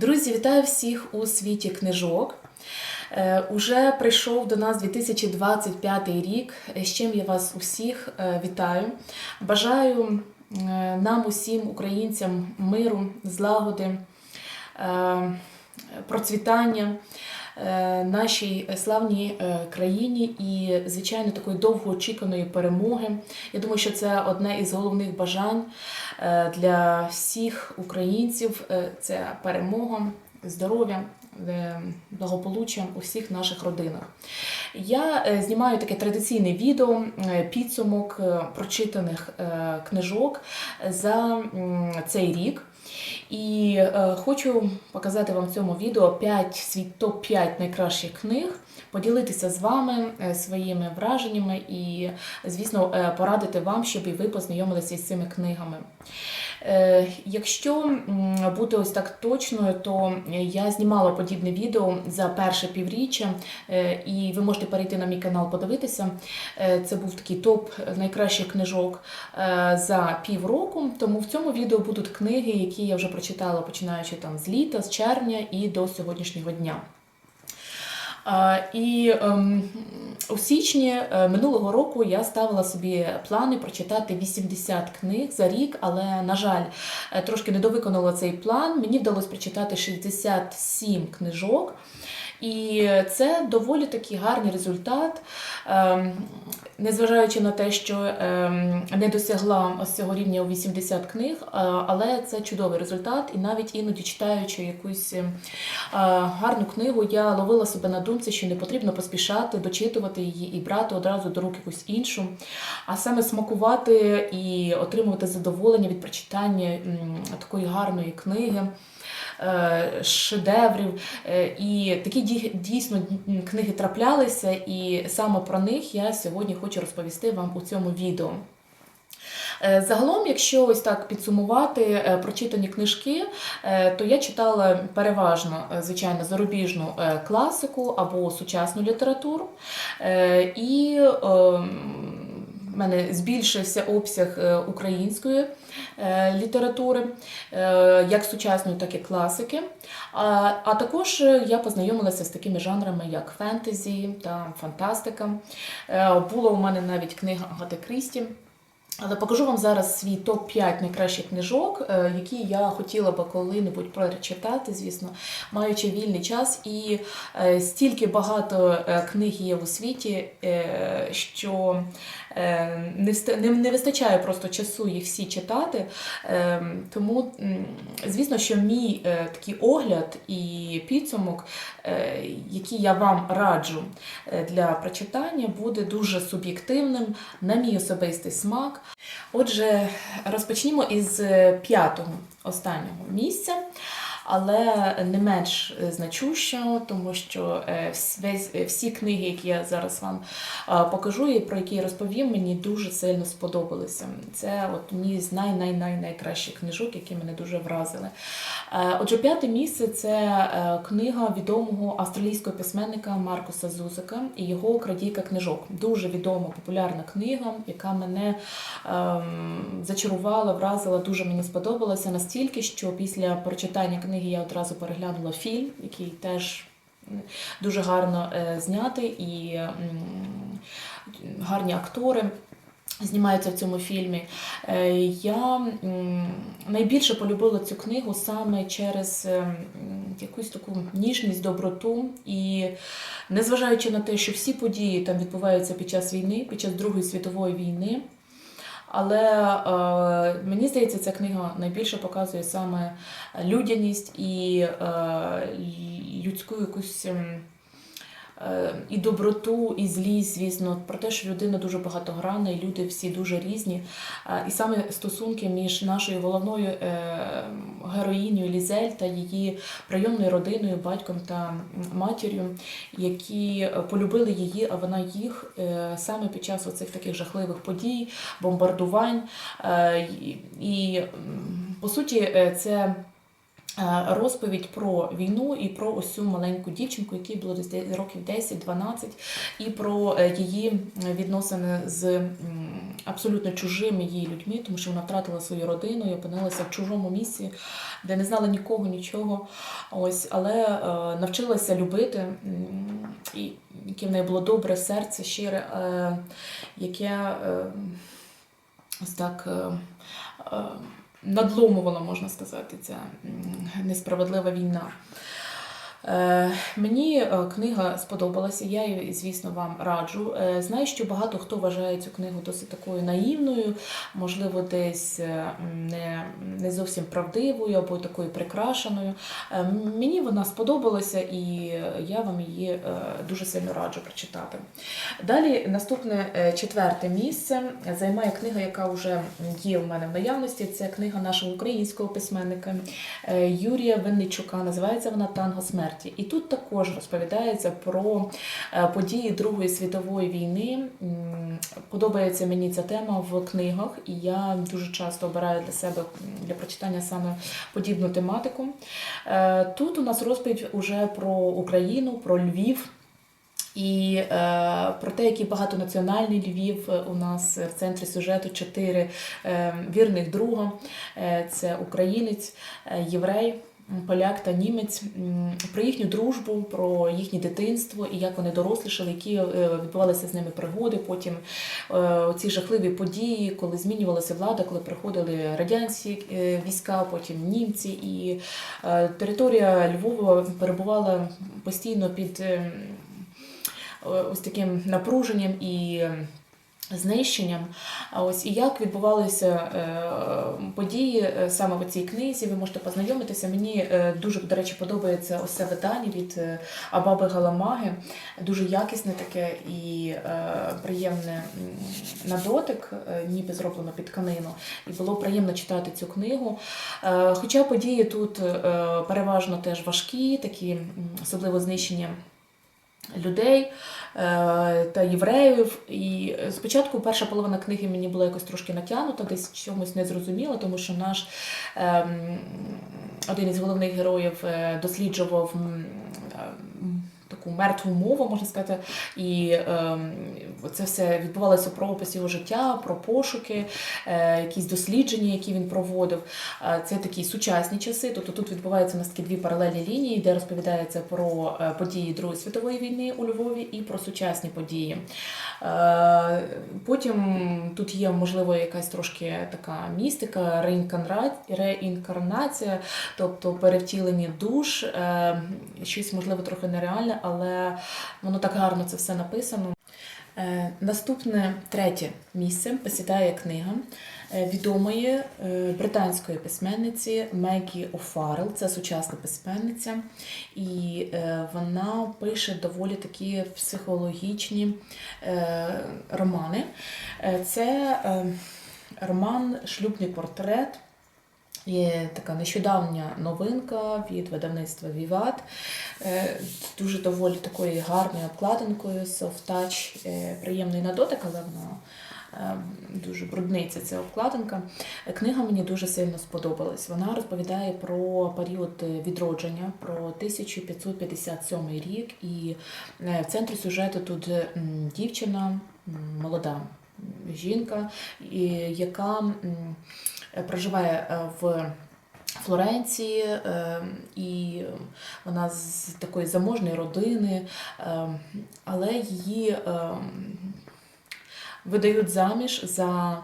Друзі, вітаю всіх у світі книжок. Е, Уже прийшов до нас 2025 рік, е, з чим я вас усіх е, вітаю. Бажаю нам, усім українцям, миру, злагоди, процвітання нашій славній е, країні і, звичайно, такої довгоочікуваної перемоги. Я думаю, що це одне із головних бажань е, для всіх українців. Е, Це перемога, здоров'я, е, благополуччя у всіх наших родинах. Я е, знімаю таке традиційне відео, е, підсумок е, прочитаних е, книжок за цей рік. І е, хочу показати вам в цьому відео 5 свій топ-5 найкращих книг, поділитися з вами е, своїми враженнями і, звісно, е, порадити вам, щоб і ви познайомилися із цими книгами. Е, Якщо бути ось так точною, то я знімала подібне відео за перше півріччя, і ви можете перейти на мій канал подивитися. Це був такий топ найкращих книжок за півроку. Тому в цьому відео будуть книги, які я вже прочитала починаючи там з літа, з червня і до сьогоднішнього дня. І ем, у січні е, минулого року я ставила собі плани прочитати 80 книг за рік, але, на жаль, е, трошки недовиконала цей план. Мені вдалося прочитати 67 книжок. І це доволі такий гарний результат, ем, незважаючи на те, що ем, не досягла ось цього рівня у 80 книг, е, але це чудовий результат. І навіть іноді читаючи якусь е, гарну книгу, я ловила себе на думці, що не потрібно поспішати, дочитувати її і брати одразу до рук якусь іншу, а саме смакувати і отримувати задоволення від прочитання такої гарної книги шедеврів. Е, І такі дійсно книги траплялися, і саме про них я сьогодні хочу розповісти вам у цьому відео. Е, Загалом, якщо ось так підсумувати е, прочитані книжки, е, то я читала переважно, е, звичайно, зарубіжну е, класику або сучасну літературу. Е, І ем, в мене збільшився обсяг е, української е, літератури, е, як сучасної, так і класики. А, також я познайомилася з такими жанрами, як фентезі та фантастика. Була у мене навіть книга Агати Крісті. Але покажу вам зараз свій топ-5 найкращих книжок, е, які я хотіла би коли-небудь прочитати, звісно, маючи вільний час. І е, стільки багато е, книг є у світі, що не, вистачає просто часу їх всі читати. Тому, звісно, що мій такий огляд і підсумок, який я вам раджу для прочитання, буде дуже суб'єктивним на мій особистий смак. Отже, розпочнімо із е, п'ятого останнього місця, але не менш е, значущого, тому що е, е, всі книги, які я зараз вам покажу і про які я розповім, мені дуже сильно сподобалися. Це от одні з най-най-най-найкращих книжок, які мене дуже вразили. Отже, п'яте місце це книга відомого австралійського письменника Маркуса Зузика і його крадійка книжок. Дуже відома популярна книга, яка мене ем, зачарувала, вразила, дуже мені сподобалася настільки, що після прочитання книги я одразу переглянула фільм, який теж дуже гарно е, знятий і гарні актори. Знімаються в цьому фільмі. Е, Я найбільше полюбила цю книгу саме через е, якусь таку ніжність, доброту. І незважаючи на те, що всі події там відбуваються під час війни, під час Другої світової війни. Але е, мені здається, ця книга найбільше показує саме людяність і е, людську якусь. Е, І доброту, і злість, звісно, про те, що людина дуже багатогранна, і люди всі дуже різні. Е, І саме стосунки між нашою головною е, героїнею Лізель та її прийомною родиною, батьком та матір'ю, які полюбили її, а вона їх саме під час оцих таких жахливих подій, бомбардувань. І, по суті, це розповідь про війну і про ось цю маленьку дівчинку, якій було десь років 10-12, і про е, її відносини з абсолютно чужими їй людьми, тому що вона втратила свою родину і опинилася в чужому місці, де не знала нікого, нічого. Ось, але е, навчилася любити, і яке в неї було добре серце, щире, е, яке е, ось так. Надломувала, можна сказати, ця несправедлива війна. Е, Мені е, книга сподобалася, я її, звісно, вам раджу. Е, Знаю, що багато хто вважає цю книгу досить такою наївною, можливо, десь не, не зовсім правдивою або такою прикрашеною. Мені вона сподобалася, і я вам її дуже сильно раджу прочитати. Далі наступне четверте місце займає книга, яка вже є в мене в наявності. Це книга нашого українського письменника Юрія Винничука. Називається вона Танго смерті. І тут також розповідається про е, події Другої світової війни. Подобається мені ця тема в книгах, і я дуже часто обираю для себе для прочитання саме подібну тематику. Е, Тут у нас розповідь уже про Україну, про Львів. І е, про те, який багатонаціональний Львів е, у нас в центрі сюжету чотири е, вірних друга: Е, це українець, е, єврей. Поляк та німець про їхню дружбу, про їхнє дитинство і як вони дорослішали, які е, відбувалися з ними пригоди. Потім е, ці жахливі події, коли змінювалася влада, коли приходили радянські е, війська, потім німці, і територія Львова перебувала постійно під е, ось таким напруженням і знищенням. Ось і як відбувалися е, події е, саме в цій книзі, ви можете познайомитися. Мені е, дуже, до речі, подобається ось це видання від Абаби Галамаги. Дуже якісне таке і приємне на дотик, ніби зроблено під тканину. І було приємно читати цю книгу. Хоча події тут переважно теж важкі, такі особливо знищення людей е, та євреїв. І спочатку перша половина книги мені була якось трошки натягнута, десь чомусь не зрозуміла, тому що наш ем, один із головних героїв е, досліджував. Таку мертву мову, можна сказати, і е, це все відбувалося про опис його життя, про пошуки, е, якісь дослідження, які він проводив. Е, Це такі сучасні часи. Тобто тут відбуваються у нас такі дві паралельні лінії, де розповідається про е, події Другої світової війни у Львові і про сучасні події. Е, Потім тут є, можливо, якась трошки така містика, реінкарнація, тобто перевтілення душ, е, щось, можливо, трохи нереальне, але воно так гарно це все написано. Е, Наступне третє місце посідає книга е, відомої е, британської письменниці Мегі О'Фаррелл. Це сучасна письменниця, і вона пише доволі такі психологічні романи. Це роман Шлюбний портрет. Є така нещодавня новинка від видавництва Віват. Е, Дуже доволі такою гарною обкладинкою, touch, е, приємний на дотик, але вона е, дуже брудниця ця обкладинка. Книга мені дуже сильно сподобалась. Вона розповідає про період відродження, про 1557 рік, і в центрі сюжету тут дівчина, молода жінка, яка проживає е, в Флоренції, е, і вона з такої заможної родини, е, але її е, видають заміж за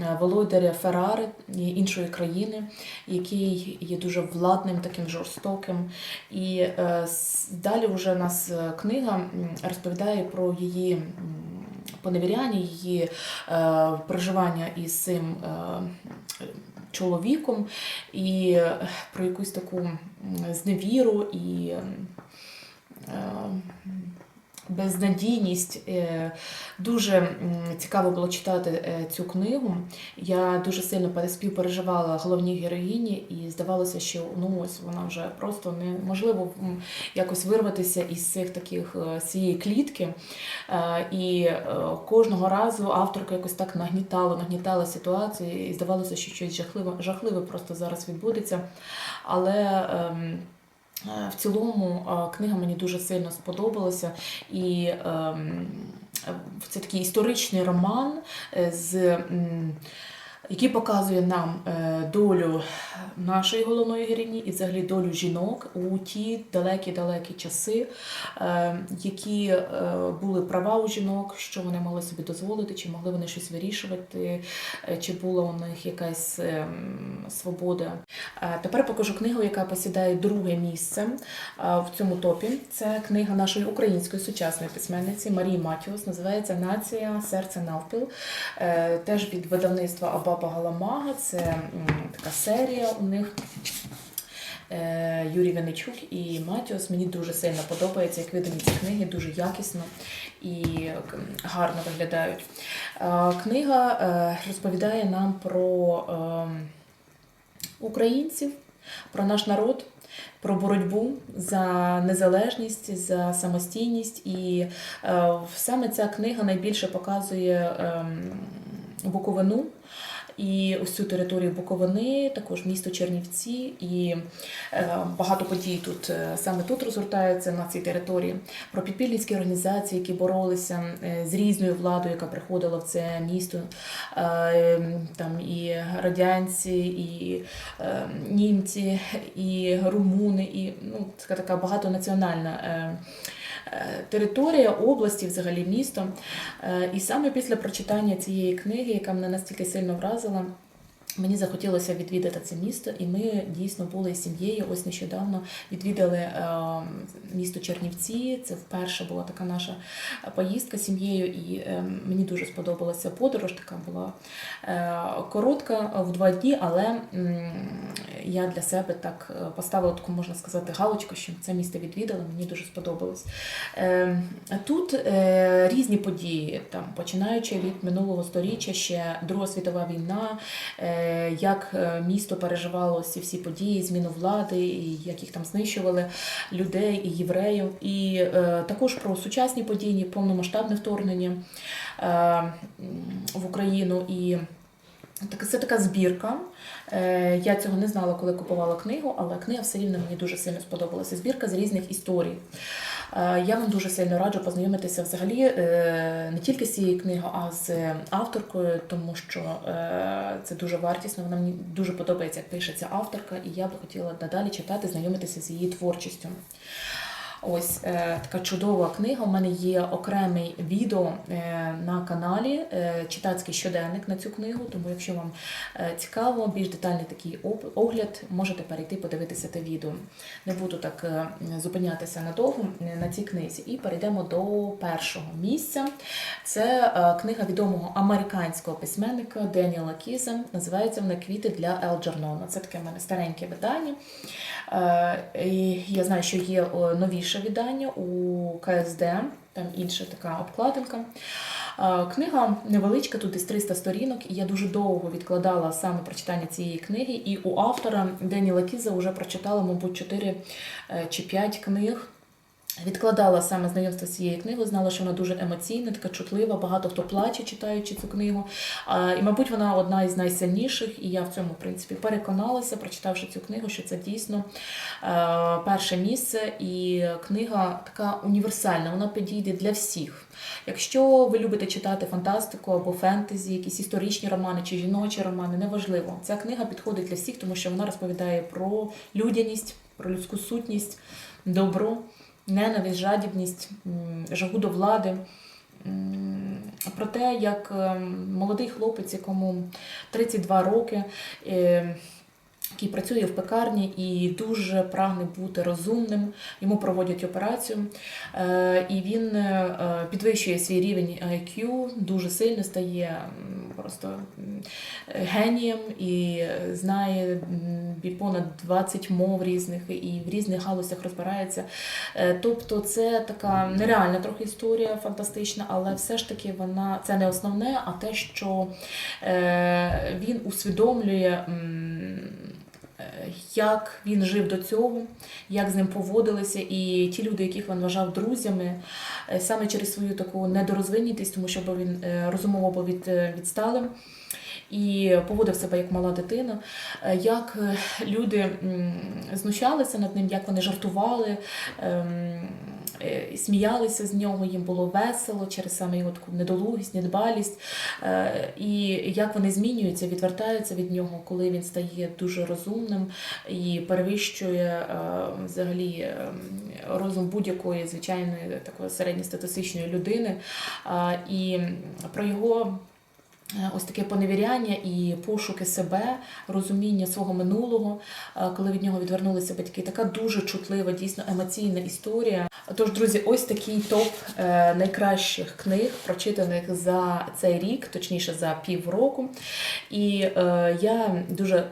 е, володаря Феррари іншої країни, який є дуже владним, таким жорстоким. І е, далі вже у нас е, книга розповідає про її поневіряння, її е, проживання із цим е, чоловіком, і е, про якусь таку зневіру і е, безнадійність. Е, Дуже цікаво було читати е, цю книгу. Я дуже сильно пере- співпереживала головній героїні, і здавалося, що ну ось вона вже просто неможливо якось вирватися із цих таких е, цієї клітки. І кожного разу авторка якось так нагнітала, нагнітала ситуацію, і здавалося, що щось жахливе, жахливе просто зараз відбудеться. Але ем, в цілому е, книга мені дуже сильно сподобалася, і ем, це такий історичний роман, е, з, який показує нам е, долю нашої головної героїні і взагалі долю жінок у ті далекі-далекі часи, е, які е, були права у жінок, що вони могли собі дозволити, чи могли вони щось вирішувати, чи була у них якась свобода. Тепер покажу книгу, яка посідає друге місце в цьому топі. Це книга нашої української сучасної письменниці Марії Матіус. Називається Нація, серце навпіл. Теж від видавництва Абаба Галамага. Це така серія у них. Е, Юрій Венечук і Матіос. Мені дуже сильно подобається, як видані ці книги, дуже якісно і гарно виглядають. Е, Книга е, розповідає нам про українців, про наш народ. Про боротьбу за незалежність, за самостійність, і саме ця книга найбільше показує ем, Буковину і ось цю територію Буковини, також місто Чернівці, і е, багато подій тут е, саме тут розгортаються на цій території. Про підпільницькі організації, які боролися е, з різною владою, яка приходила в це місто. Там і радянці, і німці, і румуни, і ну, така така багатонаціональна. Е, Територія області, взагалі місто. Е, І саме після прочитання цієї книги, яка мене настільки сильно вразила, мені захотілося відвідати це місто, і ми дійсно були з сім'єю. Ось нещодавно відвідали е, місто Чернівці. Це вперше була така наша поїздка з сім'єю, і е, мені дуже сподобалася подорож. Така була е, коротка в два дні, але я для себе так поставила таку, можна сказати, галочку, що це місто відвідала. Мені дуже сподобалось. Тут різні події, там починаючи від минулого сторіччя, ще Друга світова війна, як е, місто переживало ці всі події, зміну влади, і як їх там знищували людей і євреїв, і е, також про сучасні події, повномасштабне вторгнення е, в Україну і. Так, це така збірка. Е, Я цього не знала, коли купувала книгу, але книга все рівно мені дуже сильно сподобалася. Збірка з різних історій. Е, Я вам дуже сильно раджу познайомитися взагалі е, не тільки з цією книгою, а з авторкою, тому що е, це дуже вартісно. Вона мені дуже подобається, як пише ця авторка, і я би хотіла надалі читати, знайомитися з її творчістю. Ось е, така чудова книга. У мене є окремий відео е, на каналі е, Читацький щоденник на цю книгу. Тому, якщо вам цікаво, більш детальний такий огляд, можете перейти подивитися те відео. Не буду так зупинятися надовго на цій книзі. І перейдемо до першого місця. Це книга відомого американського письменника Деніела Кіза. Називається вона Квіти для Елджернона. Це таке в мене стареньке видання. І Я знаю, що є о, новіше видання у КСД, там інша така обкладинка. Книга невеличка, тут із 300 сторінок, і я дуже довго відкладала саме прочитання цієї книги. І у автора Деніла Кіза вже прочитала, мабуть, 4 е, чи 5 книг. Відкладала саме знайомство з цією книгою, знала, що вона дуже емоційна, така чутлива, багато хто плаче, читаючи цю книгу. І, мабуть, вона одна із найсильніших, і я в цьому, в принципі, переконалася, прочитавши цю книгу, що це дійсно е, перше місце. І книга така універсальна, вона підійде для всіх. Якщо ви любите читати фантастику або фентезі, якісь історичні романи чи жіночі романи, неважливо. Ця книга підходить для всіх, тому що вона розповідає про людяність, про людську сутність, добро ненависть, жадібність, жагу до влади. Про те, як е, молодий хлопець, якому 32 роки, е, який працює в пекарні і дуже прагне бути розумним, йому проводять операцію, е, і він е, підвищує свій рівень IQ, дуже сильно стає просто генієм і знає понад 20 мов різних і в різних галузях розбирається. Е, Тобто це така нереальна трохи історія, фантастична, але все ж таки вона це не основне, а те, що він усвідомлює. Як він жив до цього, як з ним поводилися, і ті люди, яких він вважав друзями, е, саме через свою таку недорозвинітість, тому що він е, розумово був від, е, відсталим. І поводив себе як мала дитина, е, як е, люди знущалися над ним, як вони жартували, ем, е, сміялися з нього, їм було весело через саме його таку недолугість, недбалість, і як вони змінюються, відвертаються від нього, коли він стає дуже розумним і перевищує взагалі е, розум будь-якої звичайної такої середньостатистичної людини. І про його ось таке поневіряння і пошуки себе, розуміння свого минулого, е, коли від нього відвернулися батьки. Така дуже чутлива, дійсно емоційна історія. Тож, друзі, ось такий топ е, найкращих книг, прочитаних за цей рік, точніше за півроку. І е, я дуже.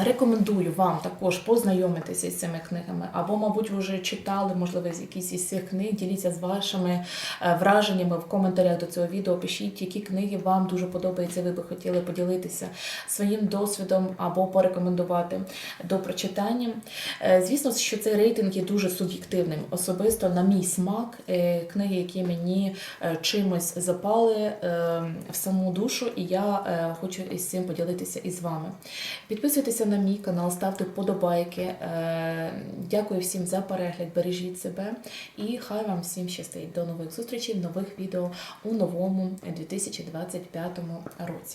Рекомендую вам також познайомитися з цими книгами, або, мабуть, ви вже читали, можливо, якісь із цих книг. Діліться з вашими е, враженнями в коментарях до цього відео. Пишіть, які книги вам дуже подобаються, ви би хотіли поділитися своїм досвідом або порекомендувати до прочитання. Е, Звісно, що цей рейтинг є дуже суб'єктивним. Особисто на мій смак, е, книги, які мені чимось запали в саму душу, і я хочу із цим поділитися із вами. Підписуйтеся на мій канал, ставте вподобайки. Е, Дякую всім за перегляд, бережіть себе і хай вам всім щастить. До нових зустрічей, нових відео у новому 2025 році.